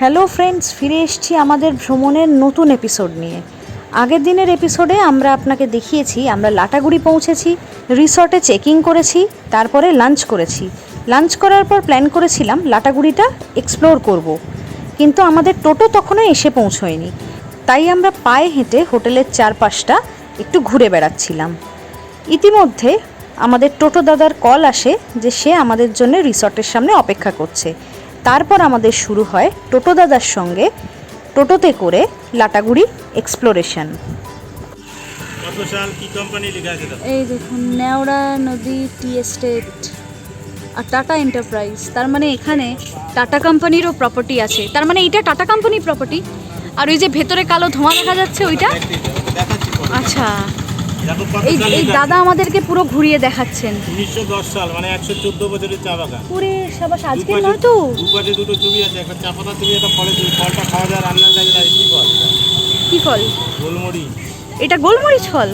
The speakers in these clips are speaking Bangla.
হ্যালো ফ্রেন্ডস, ফিরে এসেছি আমাদের ভ্রমণের নতুন এপিসোড নিয়ে। আগের দিনের এপিসোডে আমরা আপনাকে দেখিয়েছি, আমরা লাটাগুড়ি পৌঁছেছি রিসর্টে চেকিং করেছি, তারপরে লাঞ্চ করেছি। লাঞ্চ করার পর প্ল্যান করেছিলাম লাটাগুড়িটা এক্সপ্লোর করব। কিন্তু আমাদের টোটো তখনও এসে পৌঁছয়নি। তাই আমরা পায়ে হেঁটে হোটেলের চারপাশটা একটু ঘুরে বেড়াচ্ছিলাম। ইতিমধ্যে আমাদের টোটো দাদার কল আসে যে সে আমাদের জন্য রিসর্টের সামনে অপেক্ষা করছে। তারপর আমাদের শুরু হয় টোটো দাদার সঙ্গে টোটোতে করে লাটাগুড়ি এক্সপ্লোরেশন। কত সাল কি কোম্পানি লেখা আছে দেখো এই দেখুন নেওড়া নদী টি এস্টেট আর টাটা এন্টারপ্রাইজ। তার মানে এখানে টাটা কোম্পানিরও প্রপার্টি আছে। তার মানে এইটা টাটা কোম্পানির প্রপার্টি আর ওই যে ভেতরে কালো ধোঁয়া দেখা যাচ্ছে ওইটা? আচ্ছা। এই দাদা আমাদেরকে পুরো ঘুরিয়ে দেখাচ্ছেন। উনিশশো দশ সাল মানে একশো চোদ্দ বছরের চা বাগান। পুরে সাবাস আজকে দুপাশে- নয় তো? দুপাশে দুটো ছবি আছে একটা চা পাতা ছবি একটা ফলের ছবি। ফলটা খাওয়া যায় রান্নার কাজে লাগে কি ফল? কি ফল? গোলমরি এটা গোলমরিচ ফল?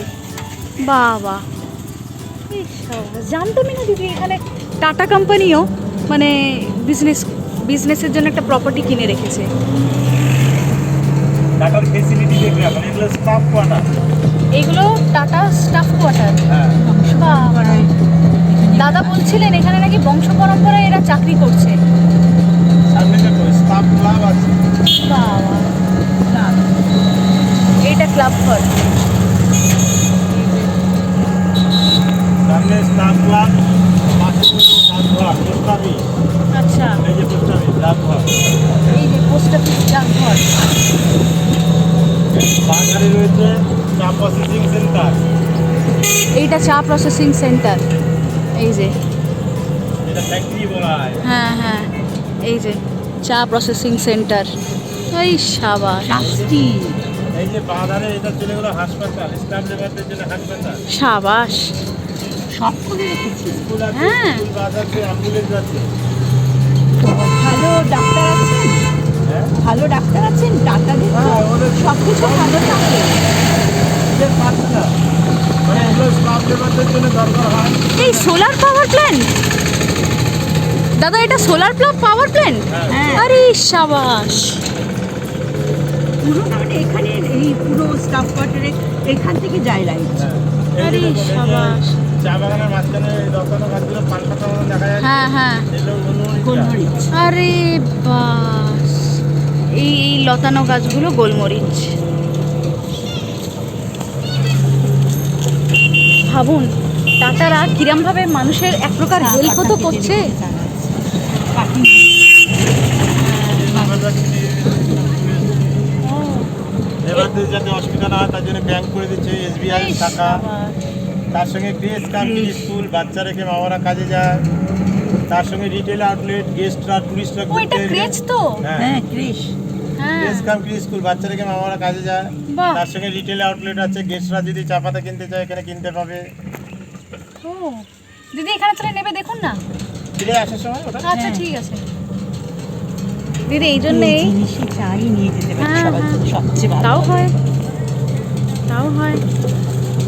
বাবা। জানতামই না দিদি এখানে টাটা কোম্পানিও মানে বিজনেস বিজনেসের জন্য একটা প্রপার্টি কিনে রেখেছে। ফেসিলিটি দেখবে এখন এগুলো স্টাফ কোয়ার্টার এগুলো টাটা স্টাফ কোয়ার্টার দাদা বলছিলেন এখানে নাকি বংশ পরম্পরায় এরা চাকরি করছে। স্টাফ ক্লাব ঘর। সামনে স্টাফ ক্লাব আচ্ছা। এই যে পোস্ট অফিস ডাকঘর এই যে পোস্ট অফিস ডাক বাজারে রয়েছে চা প্রসেসিং সেন্টার এইটা চা প্রসেসিং সেন্টার এই যে। এটা ফ্যাক্টরি বলা হয়। হ্যাঁ হ্যাঁ। এই যে চা প্রসেসিং সেন্টার এই সাবাস। এই যে বাজারে এটা চলে গেলো হাসপাতাল স্টাফ লেবারদের জন্য হাসপাতাল। সাবাস। সব করে রেখেছি। হ্যাঁ। অ্যাম্বুলেন্স আছে। ভালো ডাক্তার আছেন? হ্যাঁ? ভালো ডাক্তার আছেন? হ্যাঁ, সব কিছু ভালো থাকে এই সোলার পাওয়ার প্ল্যান্ট দাদা এটা সোলার পাওয়ার প্ল্যান্ট হ্যাঁ। আরে সাবাস। পুরো মানে এখানে এই পুরো স্টাফ কোয়ার্টারে এখান থেকে যায় লাইট হ্যাঁ। আরে সাবাস। চা বাগানের মাঝখানে এই গাছগুলো পান পাতা দেখা যাচ্ছে। হ্যাঁ হ্যাঁ। আরে বাস। এই এই লতানো গাছগুলো গোলমরিচ। ভাবুন টাটারা কিরমভাবে মানুষের এক প্রকার হেল্পও তো করছে? যাতে অসুবিধা না হয় তার জন্য ব্যাংক করে দিচ্ছে এসবিআই শাখা। তার সঙ্গে গ্রেস কান্ট্রি স্কুল বাচ্চা রেখে মামারা কাজে যায়। তার সঙ্গে রিটেল আউটলেট গেস্টরা টুরিস্টরা ও এটা ক্রেজ তো। হ্যাঁ। হ্যাঁ ক্রিস হ্যাঁ গ্রেস স্কুল বাচ্চা রেখে মামারা কাজে যায়? বাহ। তার সঙ্গে রিটেল আউটলেট আছে গেস্টরা যদি চা পাতা কিনতে চায় এখানে কিনতে পাবে। ও দিদি এখানে তাহলে নেবে দেখুন না। ফিরে আসার সময় ওটা? আচ্ছা ঠিক আছে। দিদি এই জন্যেই চাই নিয়ে যেতে পারি হ্যাঁ, হ্যাঁ। সবচেয়ে ভালো। তাও হয়। তাও হয়।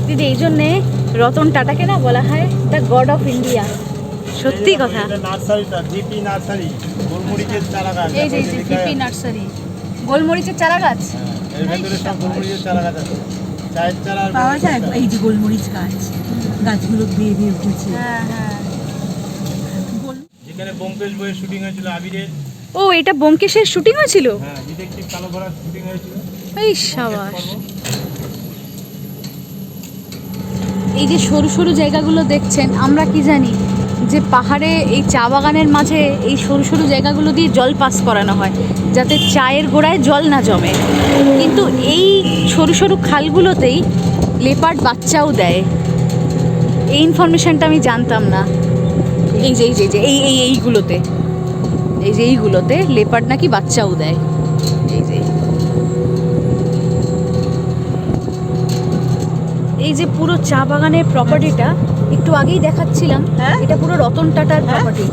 দিদি এই জন্যে রতন টাটাকে না বলা হয় দ্য গড অফ ইন্ডিয়া সত্যি কথা। নার্সারিটা জিপি নার্সারি গোলমরিচের চারা গাছ এই যে পিপি নার্সারি গোলমরিচের চারা গাছ হ্যাঁ, এর ভেতরে সব গোলমরিচের চারা গাছ আছে। চায়ের চারা পাওয়া যায়? এই যে গোলমরিচ গাছ গাছগুলো বেয়ে বেয়ে উঠেছে হ্যাঁ হ্যাঁ। যেখানে বোমকেশ বইয়ের শুটিং হয়েছিল আবিরের। ও এটা ব্যোমকেশের শুটিং হয়েছিল? হ্যাঁ ডিটেকটিভ কালো ঘোড়ার শুটিং হয়েছিল। এই সাবাস। এই যে সরু সরু জায়গাগুলো দেখছেন আমরা কি জানি? যে পাহাড়ে এই চা বাগানের মাঝে এই সরু সরু জায়গাগুলো দিয়ে জল পাস করানো হয়, যাতে চায়ের গোড়ায় জল না জমে। কিন্তু এই সরু সরু খালগুলোতেই লেপার্ড বাচ্চাও দেয়। এই ইনফরমেশনটা আমি জানতাম না। এই যে এই যে, এই এইগুলোতে। এই যে, এইগুলোতে লেপার্ড নাকি বাচ্চাও দেয়। এই যে পুরো চা বাগানের প্রপার্টিটা একটু আগেই দেখাচ্ছিলাম হ্যাঁ? এটা পুরো রতন টাটার প্রপার্টি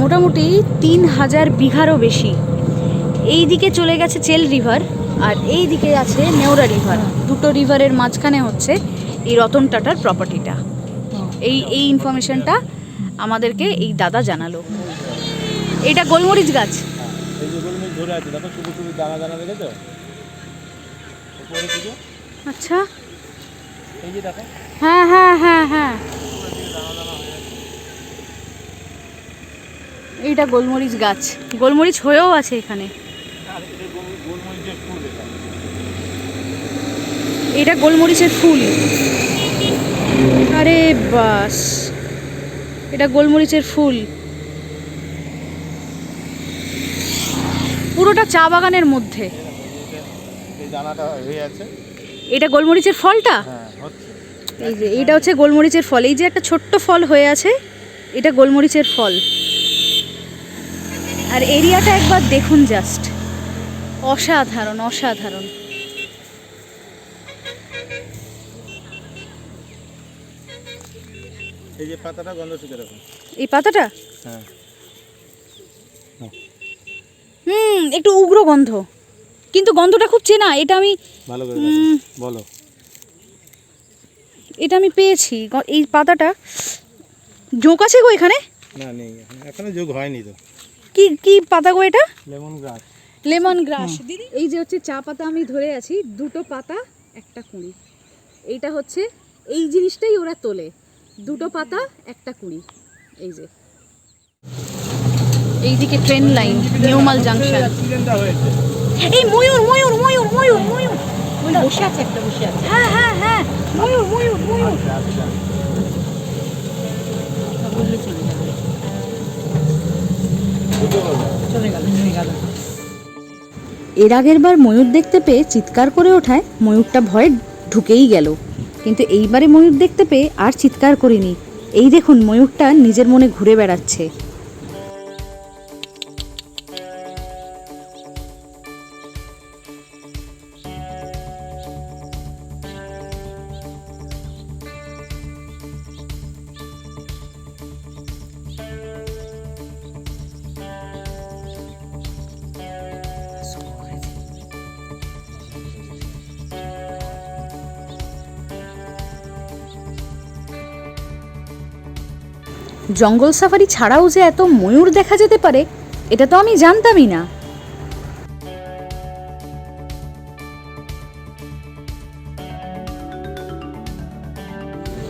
মোটামুটি তিন হাজার বিঘারও বেশি। এই দিকে চলে গেছে চেল রিভার আর এই দিকে আছে নেওরা রিভার। দুটো রিভারের মাঝখানে হচ্ছে এই রতন টাটার প্রপার্টিটা এই এই ইনফরমেশনটা আমাদেরকে এই দাদা জানালো। এটা গোলমরিচ গাছ? আচ্ছা। হ্যাঁ হ্যাঁ হ্যাঁ হ্যাঁ। এইটা গোলমরিচ গাছ। গোলমরিচ হয়েও আছে এখানে। এটা গোলমরিচের ফুল আরে বাস। এটা গোলমরিচের ফুল। পুরোটা চা বাগানের মধ্যে। হয়ে আছে। এটা গোলমরিচের ফলটা? হ্যাঁ এই যে এইটা হচ্ছে গোলমরিচের ফল। এই যে একটা ছোট্ট ফল হয়ে আছে এটা গোলমরিচের ফল। আর এরিয়াটা একবার দেখুন জাস্ট। অসাধারণ অসাধারণ। এই যে পাতাটা গন্ধ শুকে রাখুন এই পাতাটা? হ্যাঁ। হুম একটু উগ্র গন্ধ। কিন্তু গন্ধটা খুব চেনা এটা আমি ভালো করে বলো। এটা আমি পেয়েছি। এই পাতাটা জোঁক আছে গো এখানে? না নেই। এখন যোগ হয়নি তো। কি কি পাতা গো এটা? লেমন গাছ লেমন গ্রাস। দিদি এই যে হচ্ছে চা পাতা আমি ধরে আছি দুটো পাতা একটা কুড়ি। এইটা হচ্ছে এই জিনিসটাই ওরা তোলে। দুটো পাতা একটা কুড়ি। এই যে। এইদিকে ট্রেন লাইন নিউমাল জাংশন এই ময়ূর ময়ূর ময়ূর ময়ূর ময়ূর। বসে আছে একটা বসে আছে। হ্যাঁ হ্যাঁ হ্যাঁ। ময়ূর ময়ূর ময়ূর। আচ্ছা আচ্ছা। ঢুকে পড়বে। এর আগের বার ময়ূর দেখতে পেয়ে চিৎকার করে ওঠায় ময়ূরটা ভয়ে ঢুকেই গেল। কিন্তু এইবারে ময়ূর দেখতে পেয়ে আর চিৎকার করিনি। এই দেখুন ময়ূরটা নিজের মনে ঘুরে বেড়াচ্ছে। জঙ্গল সাফারি ছাড়াও যে এত ময়ূর দেখা যেতে পারে, এটা তো আমি জানতামই না।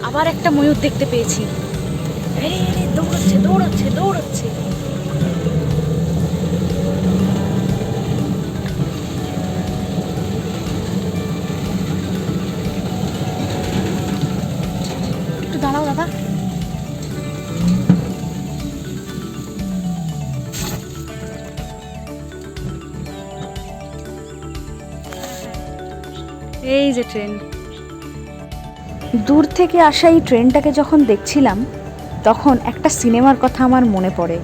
আবার একটা ময়ূর দেখতে পেয়েছি। দৌড়াচ্ছে দৌড়াচ্ছে দৌড়াচ্ছে। যে ট্রেন। দূর থেকে আসা এই ট্রেনটাকে যখন দেখছিলাম তখন একটা সিনেমার কথা আমার মনে পড়ে।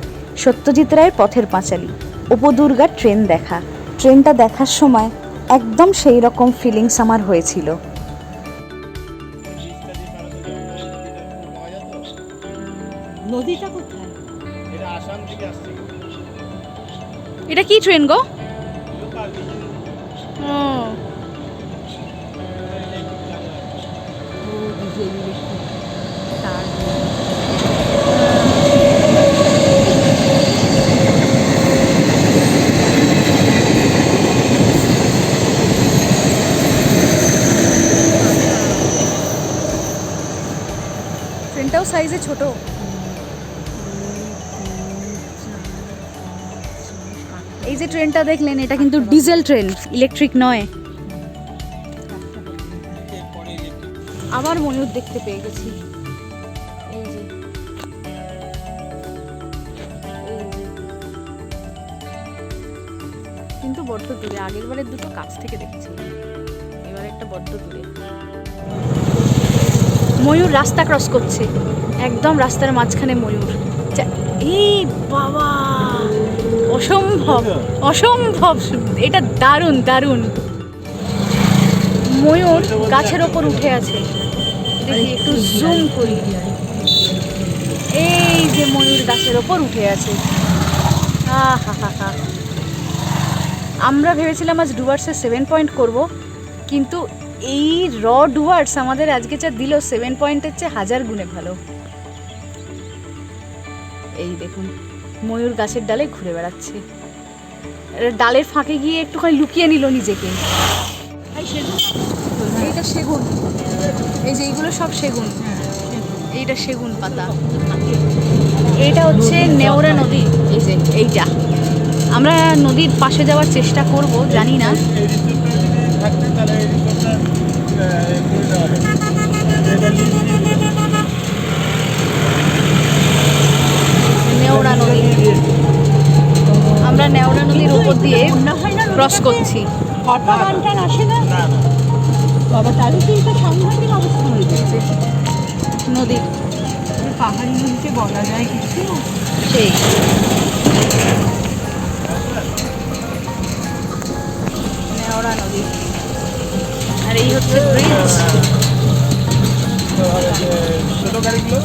সত্যজিৎ রায়ের পথের পাঁচালী উপদুর্গার ট্রেন দেখা। ট্রেনটা দেখার সময় একদম সেই রকম ফিলিংস আমার হয়েছিল। নদীটা কোথায়? এটা আসাম থেকে আসছে। এটা কি ট্রেন গো? ট্রেনটা দেখলেন, এটা কিন্তু ডিজেল ট্রেন ইলেকট্রিক নয়। আবার ময়ূর দেখতে পেয়ে গেছি। কিন্তু বড্ড দূরে, আগের বারের দুটো কাছ থেকে দেখেছি। এবার একটা বড্ড দূরে। ময়ূর রাস্তা ক্রস করছে। একদম রাস্তার মাঝখানে ময়ূর। এই বাবা! অসম্ভব অসম্ভব এটা দারুণ দারুণ। ময়ূর গাছের ওপর উঠে আছে। দেখি একটু জুম করি। এই যে ময়ূর গাছের ওপর উঠে আছে। আমরা ভেবেছিলাম আজ ডুয়ার্সে সেভেন পয়েন্ট করব, কিন্তু এই র ডুয়ার্স আমাদের আজকে যা দিল সেভেন পয়েন্টের চেয়ে হাজার গুণে ভালো। এই দেখুন। ময়ূর গাছের ডালে ঘুরে বেড়াচ্ছে। ডালের ফাঁকে গিয়ে একটুখানি লুকিয়ে নিল নিজেকে। এইটা সেগুন। এই যে এইগুলো সব সেগুন। এইটা সেগুন পাতা। এইটা হচ্ছে নেওরা নদী। এই যে এইটা। আমরা নদীর পাশে যাওয়ার চেষ্টা করব জানি না। তাহলে এই রিসোর্টটা আহ, করে দেওয়া হবে এটা লিজ দিয়ে দিলে। নেওড়া নদী আমরা নেওড়া নদীর উপর দিয়ে ক্রস করছি। গানটান আসে না? বাবা তাহলে তো এটা সাংঘাতিক অবস্থা হয়ে গেছে? নদী। পাহাড়ি নদীতে বলা যায় কিছু? সেই। নেওড়া নদী। আর এই হচ্ছে ব্রিজ ছোটো গাড়িগুলো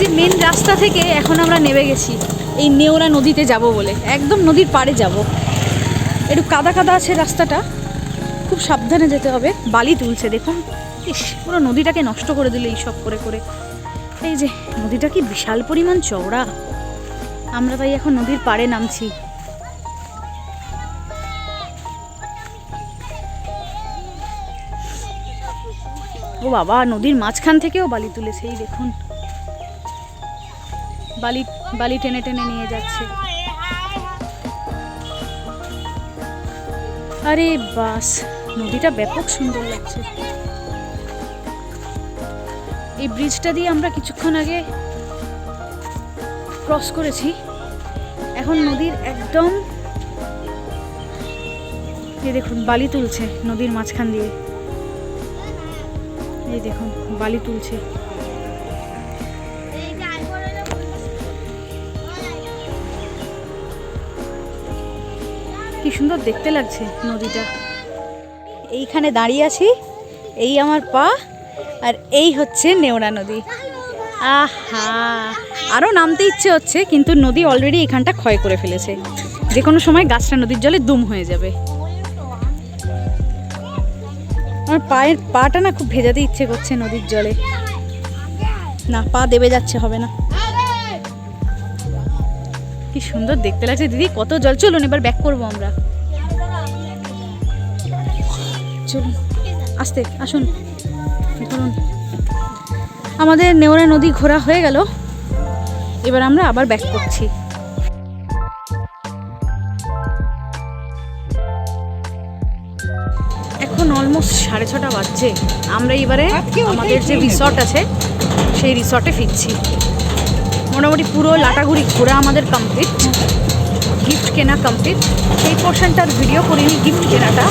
যে মেন রাস্তা থেকে এখন আমরা নেমে গেছি। এই নেওরা নদীতে যাব বলে। একদম নদীর পাড়ে যাব। একটু কাদা কাদা আছে রাস্তাটা। খুব সাবধানে যেতে হবে। বালি তুলছে, দেখুন। ইস, পুরো নদীটাকে নষ্ট করে দিলে এইসব করে করে। এই যে, নদীটা কি বিশাল পরিমাণ চওড়া। আমরা তাই এখন নদীর পাড়ে নামছি। ও বাবা, নদীর মাঝখান থেকেও বালি তুলেছে, এই দেখুন। বালি বালি টেনে টেনে নিয়ে যাচ্ছে। আরে বাস, নদীটা ব্যাপক সুন্দর লাগছে। এই ব্রিজটা দিয়ে আমরা কিছুক্ষণ আগে ক্রস করেছি। এখন নদীর একদম এই দেখুন, বালি তুলছে নদীর মাঝখান দিয়ে। এই দেখুন, বালি তুলছে। কি সুন্দর দেখতে লাগছে নদীটা। এইখানে দাঁড়িয়ে আছি, এই আমার পা, আর এই হচ্ছে নেওড়া নদী। আহা আরও নামতে ইচ্ছে হচ্ছে, কিন্তু নদী অলরেডি এখানটা ক্ষয় করে ফেলেছে। যে কোনো সময় গাছটা নদীর জলে দুম হয়ে যাবে। আমার পায়ের পাটা না খুব ভেজাতে ইচ্ছে করছে নদীর জলে। না, পা দেবে যাচ্ছে, হবে না। কি সুন্দর দেখতে লাগছে। দিদি কত জল। চলুন এবার ব্যাক করব আমরা। চলুন আসতে আসুন। ধরুন। আমাদের নেওড়া নদী ঘোরা হয়ে গেল। এবার আমরা আবার ব্যাক করছি। এখন অলমোস্ট সাড়ে ছটা বাজছে। আমরা এবারে আমাদের যে রিসর্ট আছে সেই রিসর্টে ফিরছি। মোটামুটি পুরো লাটাগুড়ি ঘোরা আমাদের কমপ্লিট গিফট কেনা কমপ্লিট সেই পোর্শনটার ভিডিও করিনি গিফট কেনাটা।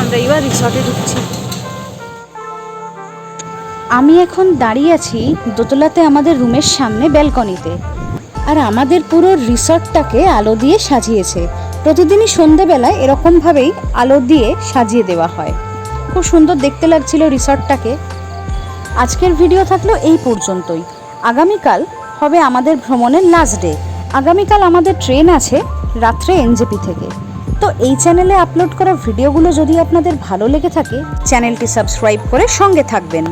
আমরা এবার রিসর্টে ঢুকছি। আমি এখন দাঁড়িয়ে আছি দোতলাতে আমাদের রুমের সামনে ব্যালকনিতে আর আমাদের পুরো রিসর্টটাকে আলো দিয়ে সাজিয়েছে। প্রতিদিনই সন্ধেবেলায় এরকমভাবেই আলো দিয়ে সাজিয়ে দেওয়া হয়। খুব সুন্দর দেখতে লাগছিল রিসর্টটাকে আজকের ভিডিও থাকল এই পর্যন্তই। আগামীকাল হবে আমাদের ভ্রমণের লাস্ট ডে আগামীকাল আমাদের ট্রেন আছে রাত্রে এনজেপি থেকে। তো এই চ্যানেলে আপলোড করা ভিডিওগুলো যদি আপনাদের ভালো লেগে থাকে চ্যানেলটি সাবস্ক্রাইব করে সঙ্গে থাকবেন।